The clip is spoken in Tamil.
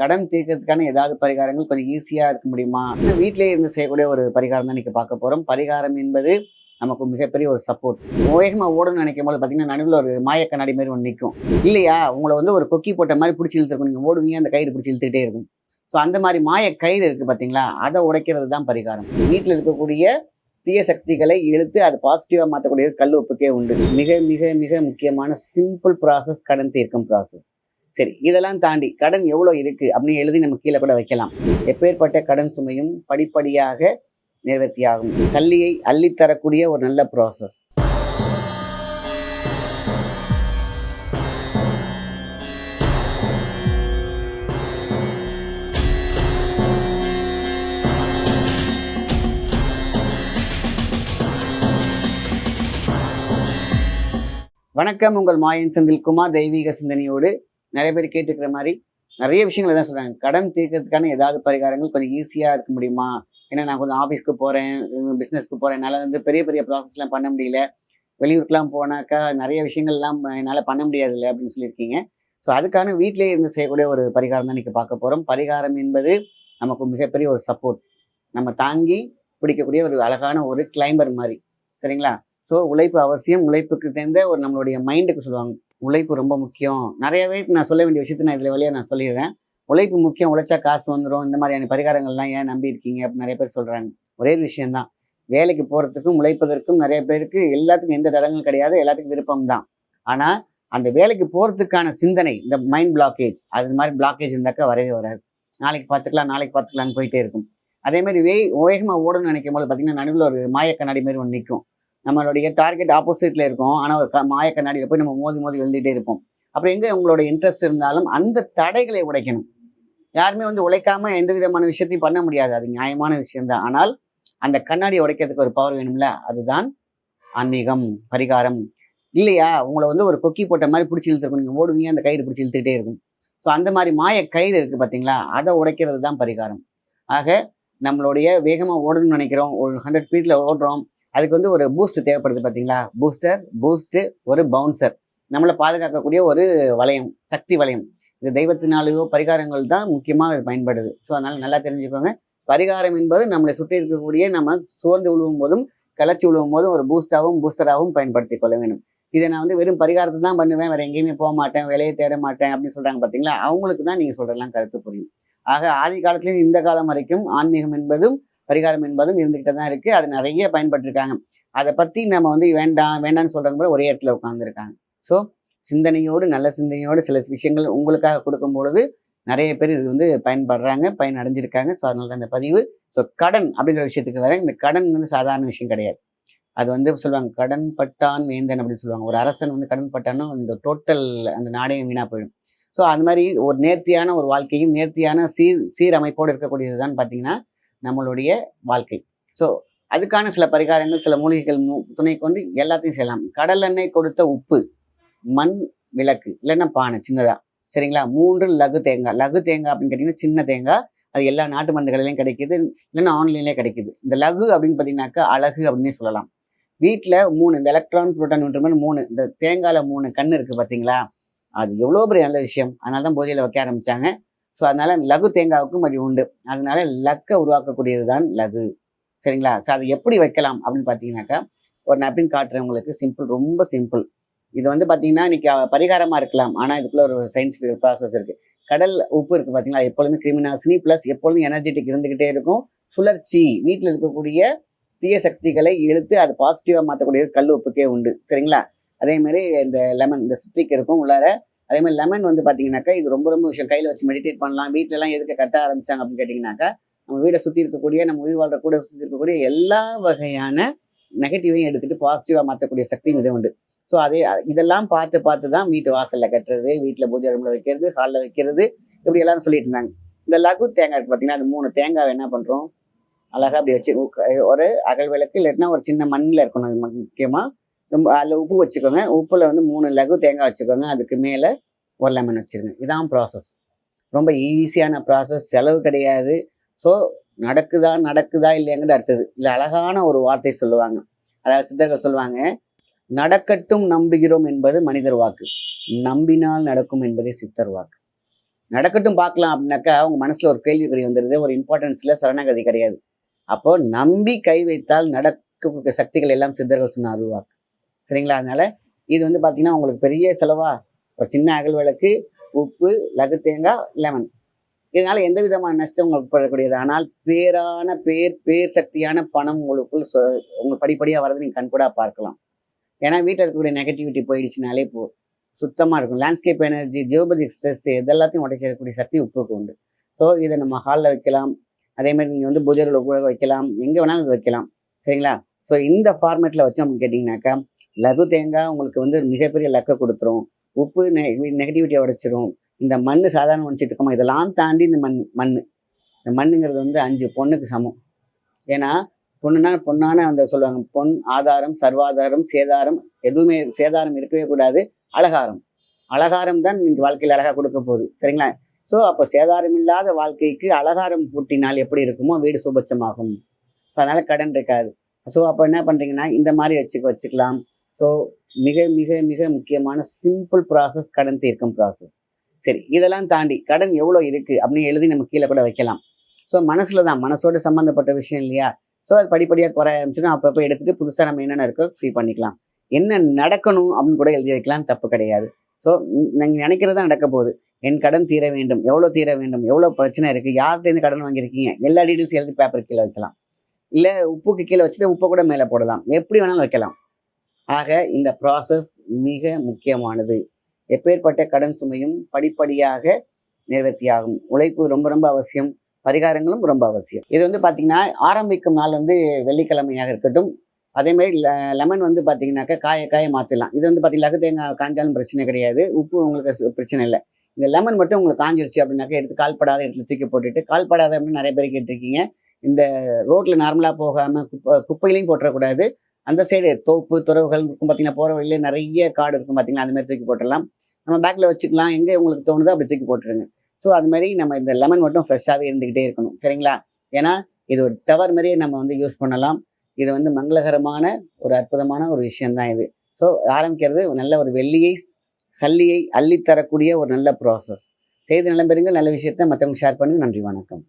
கடன் தீர்க்கறதுக்கான ஏதாவது பரிகாரங்கள் கொஞ்சம் ஈஸியாக இருக்க முடியுமா? இந்த வீட்டிலேயே இருந்து செய்யக்கூடிய ஒரு பரிகாரம் தான் இன்னைக்கு பார்க்க போகிறோம் பரிகாரம் என்பது நமக்கு மிகப்பெரிய ஒரு சப்போர்ட் வேகமாக ஓடணும்னு நினைக்கும் போது பார்த்தீங்கன்னா நடுவில் ஒரு மாய கண்ணாடி மாதிரி ஒன்று நிற்கும் இல்லையா? உங்களை வந்து ஒரு கொக்கி போட்ட மாதிரி பிடிச்சி இழுத்துருக்கும். நீங்கள் ஓடுவீங்க அந்த கயிறு பிடிச்சி இழுத்துக்கிட்டே இருக்கும். ஸோ அந்த மாதிரி மாய கயிறு இருக்குது பார்த்தீங்களா அதை உடைக்கிறது தான் பரிகாரம். வீட்டில் இருக்கக்கூடிய தீய சக்திகளை இழுத்து அது பாசிட்டிவாக மாற்றக்கூடிய கல் உப்புக்கே உண்டு. மிக மிக மிக முக்கியமான சிம்பிள் ப்ராசஸ் கடன் தீர்க்கும் ப்ராசஸ் சரி இதெல்லாம் தாண்டி கடன் எவ்வளோ இருக்கு அப்படின்னு எழுதி நம்ம கீழே கூட வைக்கலாம். எப்பேற்பட்ட கடன் சுமையும் படிப்படியாக நிறைவேற்றியாகும். சல்லியை அள்ளித்தரக்கூடிய ஒரு நல்ல ப்ராசஸ் வணக்கம் உங்கள் மாயன் செந்தில்குமார் தெய்வீக சிந்தனையோடு நிறைய பேர் கேட்டுக்கிற மாதிரி நிறைய விஷயங்கள் தான் சொல்கிறாங்க கடன் தீர்க்கறதுக்கான ஏதாவது பரிகாரங்கள் கொஞ்சம் ஈஸியாக இருக்க முடியுமா? ஏன்னா நான் கொஞ்சம் ஆஃபீஸ்க்கு போகிறேன் பிஸ்னஸ்க்கு போகிறேன் என்னால் வந்து பெரிய பெரிய ப்ராசஸ்லாம் பண்ண முடியல. வெளியூருக்குலாம் போனாக்கா நிறைய விஷயங்கள்லாம் என்னால் பண்ண முடியாதுல்ல அப்படின்னு சொல்லியிருக்கீங்க. ஸோ அதுக்கான வீட்டிலேயே இருந்து செய்யக்கூடிய ஒரு பரிகாரம் தான் இன்றைக்கி பார்க்க போகிறோம் பரிகாரம் என்பது நமக்கு மிகப்பெரிய ஒரு சப்போர்ட் நம்ம தாங்கி பிடிக்கக்கூடிய ஒரு அழகான ஒரு கிளைம்பர் மாதிரி. சரிங்களா? ஸோ உழைப்பு அவசியம். உழைப்புக்கு தேர்ந்த ஒரு நம்மளுடைய மைண்டுக்கு சொல்லுவாங்க. உழைப்பு ரொம்ப முக்கியம். நிறைய பேருக்கு நான் சொல்ல வேண்டிய விஷயத்தை நான் இதில் வழியாக நான் சொல்லிடுறேன். உழைப்பு முக்கியம். உழைச்சா காசு வந்துடும் இந்த மாதிரியான பரிகாரங்கள்லாம் ஏன் நம்பி இருக்கீங்க? அப்படின்னு நிறைய பேர் சொல்கிறாங்க ஒரே ஒரு விஷயந்தான் வேலைக்கு போகிறதுக்கும் உழைப்பதற்கும் நிறைய பேருக்கு எல்லாத்துக்கும் எந்த தடங்களும் கிடையாது. எல்லாத்துக்கும் விருப்பம் தான். ஆனால் அந்த வேலைக்கு போகிறதுக்கான சிந்தனை இந்த மைண்ட் பிளாக்கேஜ் அது மாதிரி பிளாக்கேஜ் இருந்தாக்கா வரவே வராது. நாளைக்கு பார்த்துக்கலாம் நாளைக்கு பார்த்துக்கலாம்னு போயிட்டே இருக்கும். அதே மாதிரி வே வேகமாக ஓடணும்னு நினைக்கும் போது பார்த்தீங்கன்னா நடுவில் ஒரு மாய கண்ணாடி மாதிரி ஒன்று நிற்கும் நம்மளுடைய டார்கெட் ஆப்போசிட்ல இருக்கும். ஆனால் ஒரு க- மாய கண்ணாடியில் போய் நம்ம மோதி மோதி எழுதிட்டே இருப்போம். அப்புறம் எங்கே உங்களோட இன்ட்ரெஸ்ட் இருந்தாலும் அந்த தடைகளை உடைக்கணும். யாருமே வந்து உழைக்காம எந்த விதமான விஷயத்தையும் பண்ண முடியாது. அது நியாயமான விஷயம்தான். ஆனால் அந்த கண்ணாடியை உடைக்கிறதுக்கு ஒரு பவர் வேணும்ல? அதுதான் ஆன்மீகம் பரிகாரம். இல்லையா? உங்களை வந்து ஒரு கொக்கி போட்ட மாதிரி பிடிச்சி இழுத்துருக்கும். நீங்கள் ஓடுவீங்க அந்த கயிறு பிடிச்சி இழுத்துக்கிட்டே இருக்கும். ஸோ அந்த மாதிரி மாய கயிறு இருக்குது பார்த்தீங்களா அதை உடைக்கிறது தான் பரிகாரம். ஆக நம்மளுடைய வேகமாக ஓடணும்னு நினைக்கிறோம். ஒரு ஹண்ட்ரட் ஸ்பீடில் ஓடுறோம். அதுக்கு வந்து ஒரு பூஸ்ட் தேவைப்படுது பார்த்தீங்களா பூஸ்டர் பூஸ்ட்டு ஒரு பவுன்சர் நம்மளை பாதுகாக்கக்கூடிய ஒரு வளையம் சக்தி வளையம். இது தெய்வத்தினாலேயோ பரிகாரங்கள் தான் முக்கியமாக இது பயன்படுது. ஸோ அதனால் நல்லா தெரிஞ்சுக்கோங்க. பரிகாரம் என்பது நம்மளை சுற்றி இருக்கக்கூடிய நம்ம சோர்ந்து விழுவும் போதும் கிளச்சி விழுவும் போதும் ஒரு பூஸ்டாகவும் பூஸ்டராகவும் பயன்படுத்தி கொள்ள வேண்டும். இதை நான் வந்து வெறும் பரிகாரத்தை தான் பண்ணுவேன். வேறு எங்கேயுமே போக மாட்டேன் வேலையை தேட மாட்டேன் அப்படின்னு சொல்கிறாங்க பார்த்தீங்களா அவங்களுக்கு தான் நீங்கள் சொல்கிறலாம் கருத்து புரியும். ஆக ஆதி காலத்துலேயும் இந்த காலம் வரைக்கும் ஆன்மீகம் என்பதும் பரிகாரம் என்பதும் இருந்துகிட்டு தான் இருக்குது அது நிறைய பயன்பட்டிருக்காங்க. அதை பற்றி நம்ம வந்து வேண்டாம் வேண்டாம்னு சொல்கிறவங்க கூட ஒரே இடத்துல உட்காந்துருக்காங்க ஸோ சிந்தனையோடு நல்ல சிந்தனையோடு சில விஷயங்கள் உங்களுக்காக கொடுக்கும் பொழுது நிறைய பேர் இது வந்து பயன்படுறாங்க பயன் அடைஞ்சிருக்காங்க ஸோ அதனால தான் இந்த பதிவு. ஸோ கடன் அப்படிங்கிற விஷயத்துக்கு வரேன். இந்த கடன் வந்து சாதாரண விஷயம் கிடையாது. அது வந்து சொல்லுவாங்க கடன் பட்டான் வேந்தன் அப்படின்னு சொல்லுவாங்க. ஒரு அரசன் வந்து கடன் பட்டான்னா இந்த டோட்டல் அந்த நாடே வீணாக போயிடும். ஸோ அது மாதிரி ஒரு நேர்த்தியான ஒரு வாழ்க்கையும் நேர்த்தியான சீர் சீரமைப்போடு இருக்கக்கூடியது தான் பார்த்தீங்கன்னா நம்மளுடைய வாழ்க்கை. ஸோ அதுக்கான சில பரிகாரங்கள் சில மூலிகைகள் மு- துணை கொண்டு எல்லாத்தையும் செய்யலாம். கடல் எண்ணெய் கொடுத்த உப்பு மண் விளக்கு இல்லைன்னா பானை சின்னதாக சரிங்களா? மூன்று லகு தேங்காய். லகு தேங்காய் அப்படின்னு கேட்டிங்கன்னா சின்ன தேங்காய். அது எல்லா நாட்டு மருந்துகளிலையும் கிடைக்கிது. இல்லைன்னா ஆன்லைன்லேயே கிடைக்குது. இந்த லகு அப்படின்னு பார்த்தீங்கன்னாக்கா அழகு அப்படின்னே சொல்லலாம். வீட்டில் மூணு இந்த எலக்ட்ரான் புரோட்டான் நியூட்ரன் மூணு இந்த தேங்காயில் மூணு கண் இருக்குது பார்த்தீங்களா? அது எவ்வளோ பெரிய நல்ல விஷயம். அதனால தான் போதியில் வைக்க ஆரம்பித்தாங்க ஸோ அதனால லகு தேங்காவுக்கும் அது உண்டு. அதனால லக்கை உருவாக்கக்கூடியது தான் லகு. சரிங்களா? ஸோ அது எப்படி வைக்கலாம் அப்படின்னு பார்த்தீங்கன்னாக்கா ஒரு நப்பின் காட்டுறேன் உங்களுக்கு. சிம்பிள் ரொம்ப சிம்பிள் இது வந்து பார்த்தீங்கன்னா இன்னைக்கு பரிகாரமாக இருக்கலாம். ஆனால் இதுக்குள்ள ஒரு சயின்ஸ் ப்ராசஸ் இருக்கு. கடல் உப்பு இருக்கு பார்த்தீங்களா? எப்பொழுதுமே கிருமிநாசினி ப்ளஸ் எப்பொழுதும் எனர்ஜெட்டிக் இருந்துகிட்டே இருக்கும். சுழற்சி வீட்டில் இருக்கக்கூடிய தீய சக்திகளை இழுத்து அது பாசிட்டிவாக மாற்றக்கூடிய கல் உப்புக்கே உண்டு. சரிங்களா? அதே மாதிரி இந்த லெமன் இந்த சிட்ரிக் இருக்கும் உள்ளார அதே மாதிரி லெமன் வந்து பார்த்தீங்கன்னாக்கா இது ரொம்ப ரொம்ப விஷயம். கையில் வச்சு மெடிடேட் பண்ணலாம். வீட்டிலலாம் எதுக்கு கட்ட ஆரம்பித்தாங்க அப்படின்னு கேட்டிங்கனாக்கா நம்ம வீடை சுற்றி இருக்கக்கூடிய நம்ம உயிர் வாழ்கிற கூட சுற்றி இருக்கக்கூடிய எல்லா வகையான நெகட்டிவையும் எடுத்துகிட்டு பாசிட்டிவாக மாற்றக்கூடிய சக்தியும் இது உண்டு. ஸோ அதே இதெல்லாம் பார்த்து பார்த்து தான் வீட்டு வாசலில் கட்டுறது வீட்டில் பூஜை ரூமில் வைக்கிறது ஹாலில் வைக்கிறது இப்படி எல்லாரும் சொல்லிட்டு இருந்தாங்க. இந்த லகு தேங்காய் பார்த்தீங்கன்னா அது மூணு தேங்காய் என்ன பண்ணுறோம் அழகாக அப்படி வச்சு ஒரு அகல் விளக்கு இல்லைன்னா ஒரு சின்ன மண்ணில் இருக்கணும். அது முக்கியமாக ரொம்ப அதில் உப்பு வச்சுக்கோங்க. உப்பில் வந்து மூணு லகு தேங்காய் வச்சுக்கோங்க. அதுக்கு மேலே ஒரு லெமன் வச்சுருங்க. இதான் ப்ராசஸ் ரொம்ப ஈஸியான ப்ராசஸ் செலவு கிடையாது. ஸோ நடக்குதா நடக்குதா இல்லையாங்கிறது அடுத்தது. இல்லை அழகான ஒரு வார்த்தை சொல்லுவாங்க. அதாவது சித்தர்கள் சொல்லுவாங்க நடக்கட்டும் நம்புகிறோம் என்பது மனிதர் வாக்கு. நம்பினால் நடக்கும் என்பதே சித்தர் வாக்கு. நடக்கட்டும் பார்க்கலாம் அப்படின்னாக்கா அவங்க மனசில் ஒரு கேள்விக்குறி வந்துடுது ஒரு இம்பார்ட்டன்ஸில் சரணாகதி கிடையாது. அப்போது நம்பி கை வைத்தால் நடக்க சக்திகள் எல்லாம் சித்தர்கள் சொன்ன வாக்கு. சரிங்களா? அதனால இது வந்து பார்த்திங்கன்னா உங்களுக்கு பெரிய செலவா? ஒரு சின்ன அகல் விளக்கு உப்பு லகு தேங்காய் லெமன். இதனால எந்த விதமான நஷ்டம் உங்களுக்கு படக்கூடியது? ஆனால் பேரான பேர் பேர் சக்தியான பணம் உங்களுக்குள் சொ- உங்களுக்கு படிப்படியாக வரது நீங்கள் கண்கூடா பார்க்கலாம். ஏன்னா வீட்டில் இருக்கக்கூடிய நெகட்டிவிட்டி போயிடுச்சுனாலே போ சுத்தமாக இருக்கும். லேண்ட்ஸ்கேப் எனர்ஜி ஜியோபதிக் ஸ்ட்ரெஸ் இதெல்லாத்தையும் உடைச்சிடக்கூடிய சக்தி உப்புக்கு உண்டு. ஸோ இதை நம்ம ஹாலில் வைக்கலாம். அதே மாதிரி நீங்கள் வந்து பூஜையில் கூட வைக்கலாம். எங்கே வேணாலும் வைக்கலாம். சரிங்களா? ஸோ இந்த ஃபார்மேட்டில் வச்சோம் அப்படின்னு கேட்டிங்கனாக்கா லகு தேங்காய் உங்களுக்கு வந்து மிகப்பெரிய லக்கை கொடுத்துரும். உப்பு நெகட்டிவிட்டியை உடைச்சிரும். இந்த மண் சாதாரண மனுஷிட்டு இருக்கோமா? இதெல்லாம் தாண்டி இந்த மண் மண் இந்த மண்ணுங்கிறது வந்து அஞ்சு பொண்ணுக்கு சமம். ஏன்னா பொண்ணுனா பொண்ணான அந்த சொல்லுவாங்க பொன் ஆதாரம் சர்வாதாரம் சேதாரம் எதுவுமே சேதாரம் இருக்கவே கூடாது அலகாரம் அலகாரம் தான் நீங்கள் வாழ்க்கையில் அழகாக கொடுக்க போகுது. சரிங்களா? ஸோ அப்போ சேதாரம் இல்லாத வாழ்க்கைக்கு அலகாரம் பூட்டினால் எப்படி இருக்குமோ வீடு சுபட்சமாகும் ஸோ அதனால் கடன் இருக்காது. ஸோ அப்போ என்ன பண்ணுறீங்கன்னா இந்த மாதிரி வச்சுக்க வச்சுக்கலாம். ஸோ மிக மிக மிக முக்கியமான சிம்பிள் ப்ராசஸ் கடன் தீர்க்கும் ப்ராசஸ் சரி இதெல்லாம் தாண்டி கடன் எவ்வளோ இருக்குது அப்படின்னு எழுதி நம்ம கீழே கூட வைக்கலாம். ஸோ மனசில் தான் மனசோட சம்மந்தப்பட்ட விஷயம் இல்லையா? ஸோ அது படிப்படியாக குறைய ஆரம்பிச்சுன்னா அப்பப்போ எடுத்துகிட்டு புதுசாக நம்ம என்னென்ன இருக்கோ ஃப்ரீ பண்ணிக்கலாம். என்ன நடக்கணும் அப்படின்னு கூட எழுதி வைக்கலாம் தப்பு கிடையாது. ஸோ நீங்கள் நினைக்கிறதா நடக்க போகுது. என் கடன் தீர வேண்டும் எவ்வளோ தீர வேண்டும் எவ்வளோ பிரச்சனை இருக்குது யார்கிட்டேருந்து கடன் வாங்கியிருக்கீங்க? எல்லா டீட்டெயில்ஸ் எழுதி பேப்பர் கீழே வைக்கலாம். இல்லை உப்புக்கு கீழே வச்சுட்டு உப்பை கூட மேலே போடலாம். எப்படி வேணாலும் வைக்கலாம். ஆக இந்த ப்ராசஸ் மிக முக்கியமானது. எப்பேற்பட்ட கடன் சுமையும் படிப்படியாக நிறைவேற்றியாகும். உழைப்பு ரொம்ப ரொம்ப அவசியம் பரிகாரங்களும் ரொம்ப அவசியம். இது வந்து பார்த்திங்கன்னா ஆரம்பிக்கும் நாள் வந்து வெள்ளிக்கிழமையாக இருக்கட்டும். அதேமாதிரி லெமன் வந்து பார்த்தீங்கன்னாக்கா காய காய மாற்றிடலாம் இது வந்து பார்த்தீங்கன்னா தேங்காய் காஞ்சாலும் பிரச்சனை கிடையாது. உப்பு உங்களுக்கு பிரச்சனை இல்லை. இந்த லெமன் மட்டும் உங்களுக்கு காஞ்சிருச்சு அப்படின்னாக்கா எடுத்து கால்படாத இடத்துல தூக்கி போட்டுட்டு கால்படாத அப்படின்னு நிறைய பேர் கேட்டிருக்கீங்க. இந்த ரோட்டில் நார்மலாக போகாமல் குப்பை குப்பையிலையும் போட்டுறக்கூடாது. அந்த சைடு தோப்பு துறவுகள் இருக்கும் பார்த்தீங்கன்னா போகிற வழியில நிறைய காடு இருக்கும் பார்த்தீங்கன்னா அந்த மாதிரி தூக்கி போட்டுடலாம். நம்ம பேக்கில் வச்சுக்கலாம் எங்கே உங்களுக்கு தோணுதோ அப்படி தூக்கி போட்டுருங்க. ஸோ அது மாதிரி நம்ம இந்த லெமன் மட்டும் ஃப்ரெஷ்ஷாகவே இருந்துக்கிட்டே இருக்கணும் சரிங்களா? ஏன்னா இது ஒரு டவர் மாதிரியே நம்ம வந்து யூஸ் பண்ணலாம். இது வந்து மங்களகரமான ஒரு அற்புதமான ஒரு விஷயம்தான் இது. ஸோ ஆரம்பிக்கிறது நல்ல ஒரு வெள்ளியை சல்லியை அள்ளித்தரக்கூடிய ஒரு நல்ல ப்ராசஸ் செய்து நல்ல நல்ல விஷயத்த மற்றவங்க ஷேர் பண்ணுங்க நன்றி வணக்கம்.